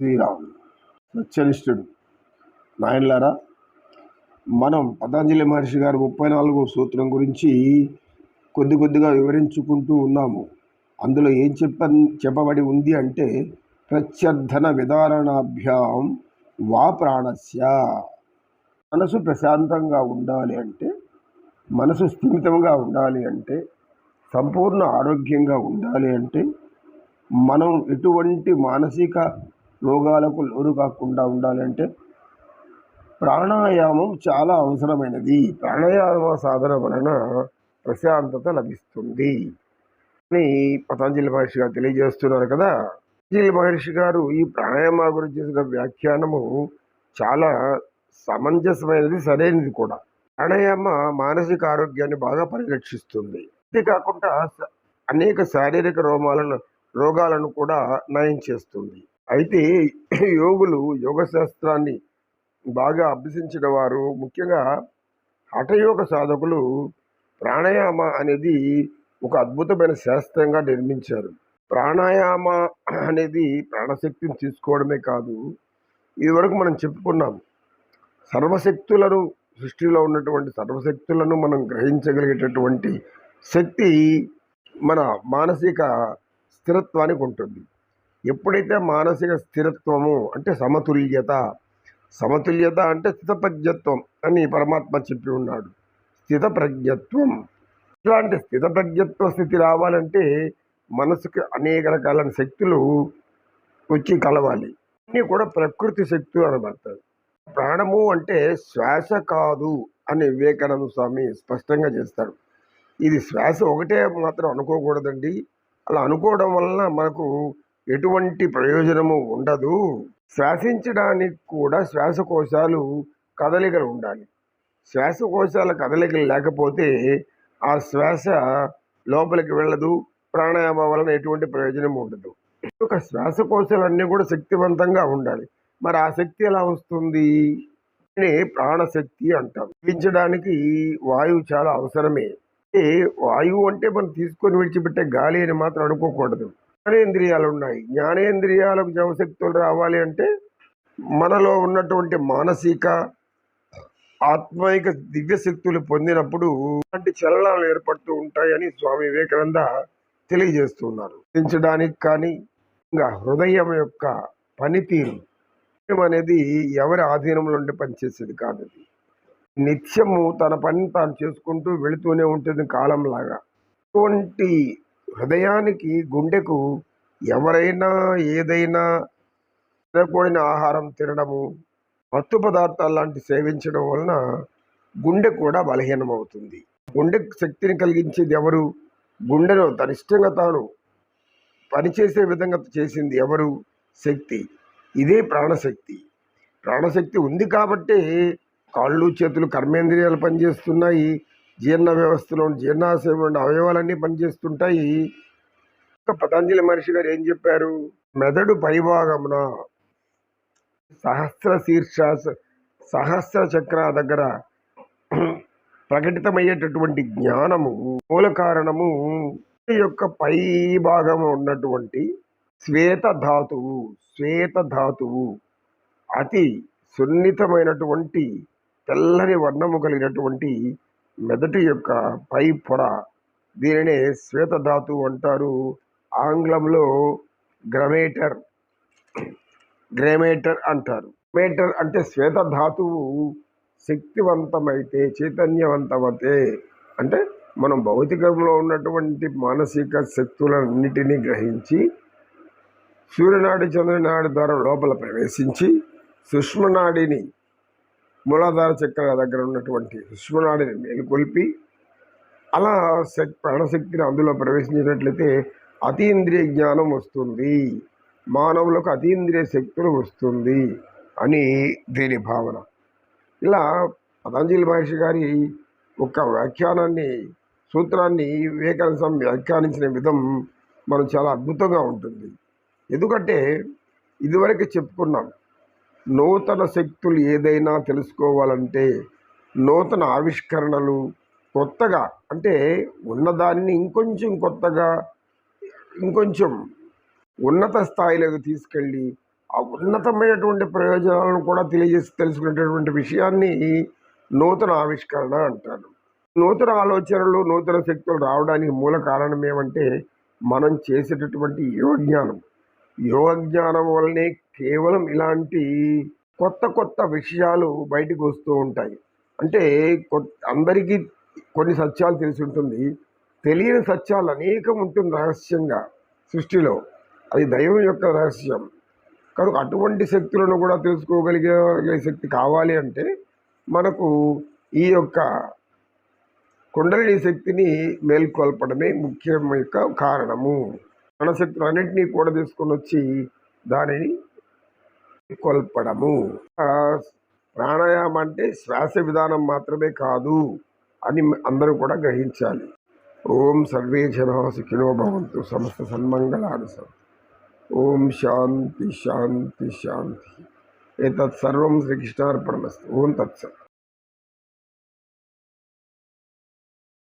శ్రీరామ్ సత్యనిష్ఠుడు. నాయనలారా మనం పతంజలి మహర్షి గారు ముప్పై నాలుగో సూత్రం గురించి కొద్ది కొద్దిగా వివరించుకుంటూ ఉన్నాము. అందులో ఏం చెప్ప చెప్పబడి ఉంది అంటే ప్రత్యర్థన విధారణాభ్యాం వా ప్రాణస్య. మనసు ప్రశాంతంగా ఉండాలి అంటే మనసు స్థిమితంగా ఉండాలి అంటే సంపూర్ణ ఆరోగ్యంగా ఉండాలి అంటే మనం ఎటువంటి మానసిక రోగాలకు లోను కాకుండా ఉండాలంటే ప్రాణాయామం చాలా అవసరమైనది. ప్రాణాయామ సాధన వలన ప్రశాంతత లభిస్తుంది. అని పతంజలి మహర్షి గారు తెలియజేస్తున్నారు కదా. పతంజలి మహర్షి గారు ఈ ప్రాణాయామ గురించి చేసిన వ్యాఖ్యానము చాలా సమంజసమైనది సరైనది కూడా. ప్రాణాయామ మానసిక ఆరోగ్యాన్ని బాగా పరిరక్షిస్తుంది. అంతేకాకుండా అనేక శారీరక రోగాలను రోగాలను కూడా నయం చేస్తుంది. అయితే యోగులు యోగ శాస్త్రాన్ని బాగా అభ్యసించిన వారు ముఖ్యంగా హఠయోగ సాధకులు ప్రాణాయామ అనేది ఒక అద్భుతమైన శాస్త్రంగా నిర్మించారు. ప్రాణాయామ అనేది ప్రాణశక్తిని తీసుకోవడమే కాదు ఇదివరకు మనం చెప్పుకున్నాం సర్వశక్తులను సృష్టిలో ఉన్నటువంటి సర్వశక్తులను మనం గ్రహించగలిగేటటువంటి శక్తి మన మానసిక స్థిరత్వానికి ఉంటుంది. ఎప్పుడైతే మానసిక స్థిరత్వము అంటే సమతుల్యత సమతుల్యత అంటే స్థితప్రజ్ఞత్వం అని పరమాత్మ చెప్పి ఉన్నాడు. స్థితప్రజ్ఞత్వం. ఇట్లాంటి స్థితప్రజ్ఞత్వ స్థితి రావాలంటే మనసుకి అనేక రకాలైన శక్తులు వచ్చి కలవాలి. అన్నీ కూడా ప్రకృతి శక్తులు అనబడతాయి. ప్రాణము అంటే శ్వాస కాదు అని వివేకానంద స్వామి స్పష్టంగా చేస్తారు. ఇది శ్వాస ఒకటే మాత్రం అనుకోకూడదండి. అలా అనుకోవడం వలన మనకు ఎటువంటి ప్రయోజనము ఉండదు. శ్వాసించడానికి కూడా శ్వాసకోశాలు కదలికలు ఉండాలి. శ్వాసకోశాల కదలికలు లేకపోతే ఆ శ్వాస లోపలికి వెళ్ళదు. ప్రాణాయామం వలన ఎటువంటి ప్రయోజనం ఉండదు. ఒక శ్వాసకోశాలన్నీ కూడా శక్తివంతంగా ఉండాలి. మరి ఆ శక్తి ఎలా వస్తుంది? ప్రాణశక్తి అంటాం జీవించడానికి వాయువు చాలా అవసరమే. వాయువు అంటే మనం తీసుకొని విడిచిపెట్టే గాలి అని మాత్రం అనుకోకూడదు. జ్ఞానేంద్రియాలు ఉన్నాయి జ్ఞానేంద్రియాలకు జవశక్తులు రావాలి అంటే మనలో ఉన్నటువంటి మానసిక ఆత్మైక దివ్యశక్తులు పొందినప్పుడు అలాంటి చలనాలు ఏర్పడుతూ ఉంటాయని స్వామి వివేకానంద తెలియజేస్తున్నారు. పెంచడానికి కానీ ఇంకా హృదయం యొక్క పనితీరు అనేది ఎవరి ఆధీనంలో ఉండి పనిచేసేది కాదు అది. నిత్యము తన పని తాను చేసుకుంటూ వెళుతూనే ఉంటుంది కాలంలాగా. అటువంటి హృదయానికి గుండెకు ఎవరైనా ఏదైనా తినకూడని ఆహారం తినడము మత్తు పదార్థాలు లాంటి సేవించడం వలన గుండె కూడా బలహీనమవుతుంది. గుండెకు శక్తిని కలిగించేది ఎవరు? గుండెను తన ఇష్టంగా తాను పనిచేసే విధంగా చేసింది ఎవరు? శక్తి. ఇదే ప్రాణశక్తి. ప్రాణశక్తి ఉంది కాబట్టే కాళ్ళు చేతులు కర్మేంద్రియాలు పనిచేస్తున్నాయి. జీర్ణ వ్యవస్థలో జీర్ణాశయంలో అవయవాలన్నీ పనిచేస్తుంటాయి. పతంజలి మహర్షి గారు ఏం చెప్పారు? మెదడు పైభాగమున సహస్ర శీర్ష సహస్ర చక్ర దగ్గర ప్రకటితమయ్యేటటువంటి జ్ఞానము మూల కారణము యొక్క పై భాగము ఉన్నటువంటి శ్వేత ధాతువు శ్వేత ధాతువు. అతి సున్నితమైనటువంటి తెల్లని వర్ణము కలిగినటువంటి మెదటి యొక్క పై పొర. దీనినే శ్వేతధాతు అంటారు. ఆంగ్లంలో గ్రమేటర్. గ్రేమేటర్ అంటారు. గ్రేమేటర్ అంటే శ్వేతధాతువు శక్తివంతమైతే చైతన్యవంతమైతే. అంటే మనం భౌతికంలో ఉన్నటువంటి మానసిక శక్తులన్నిటినీ గ్రహించి సూర్యనాడి చంద్రనాడి ద్వారా లోపల ప్రవేశించి సుష్మనాడిని మూలాధార చక్ర దగ్గర ఉన్నటువంటి సుష్మనాడిని మేలుకొల్పి అలా శక్ ప్రాణశక్తిని అందులో ప్రవేశించినట్లయితే అతీంద్రియ జ్ఞానం వస్తుంది. మానవులకు అతీంద్రియ శక్తులు వస్తుంది అని దీని భావన. ఇలా పతంజలి మహర్షి గారి ఒక వ్యాఖ్యానాన్ని సూత్రాన్ని వివేకానంద వ్యాఖ్యానించిన విధం మనం చాలా అద్భుతంగా ఉంటుంది. ఎందుకంటే ఇదివరకు చెప్పుకున్నాం నూతన శక్తులు ఏదైనా తెలుసుకోవాలంటే నూతన ఆవిష్కరణలు కొత్తగా అంటే ఉన్నదాన్ని ఇంకొంచెం కొత్తగా ఇంకొంచెం ఉన్నత స్థాయిలోకి తీసుకెళ్ళి ఆ ఉన్నతమైనటువంటి ప్రయోజనాలను కూడా తెలియజేసి తెలుసుకునేటటువంటి విషయాన్ని నూతన ఆవిష్కరణ అంటారు. నూతన ఆలోచనలు నూతన శక్తులు రావడానికి మూల కారణం ఏమంటే మనం చేసేటటువంటి యోగజ్ఞానం. యోగజ్ఞానం వల్లనే కేవలం ఇలాంటి కొత్త కొత్త విషయాలు బయటకు వస్తూ ఉంటాయి. అంటే కొ- అందరికీ కొన్ని సత్యాలు తెలిసి ఉంటుంది. తెలియని సత్యాలు అనేకం ఉంటుంది రహస్యంగా సృష్టిలో. అది దైవం యొక్క రహస్యం. కనుక అటువంటి శక్తులను కూడా తెలుసుకోగలిగే శక్తి కావాలి అంటే మనకు ఈ యొక్క కుండలిని శక్తిని మేల్కొల్పడమే ముఖ్యం యొక్క కారణము. మన శక్తులు అన్నింటినీ కూడా తీసుకొని వచ్చి దానిని కొల్పడము. ప్రాణాయామం అంటే శ్వాస విధానం మాత్రమే కాదు అని అందరూ కూడా గ్రహించాలి. ఓం సర్వే జనా సుఖినో భవంతు. సమస్త సన్మంగళాన్ని ఓం శాంతి శాంతి శాంతి. ఏతత్సర్వం శ్రీకృష్ణార్పణమస్తు. ఓం తత్సత్.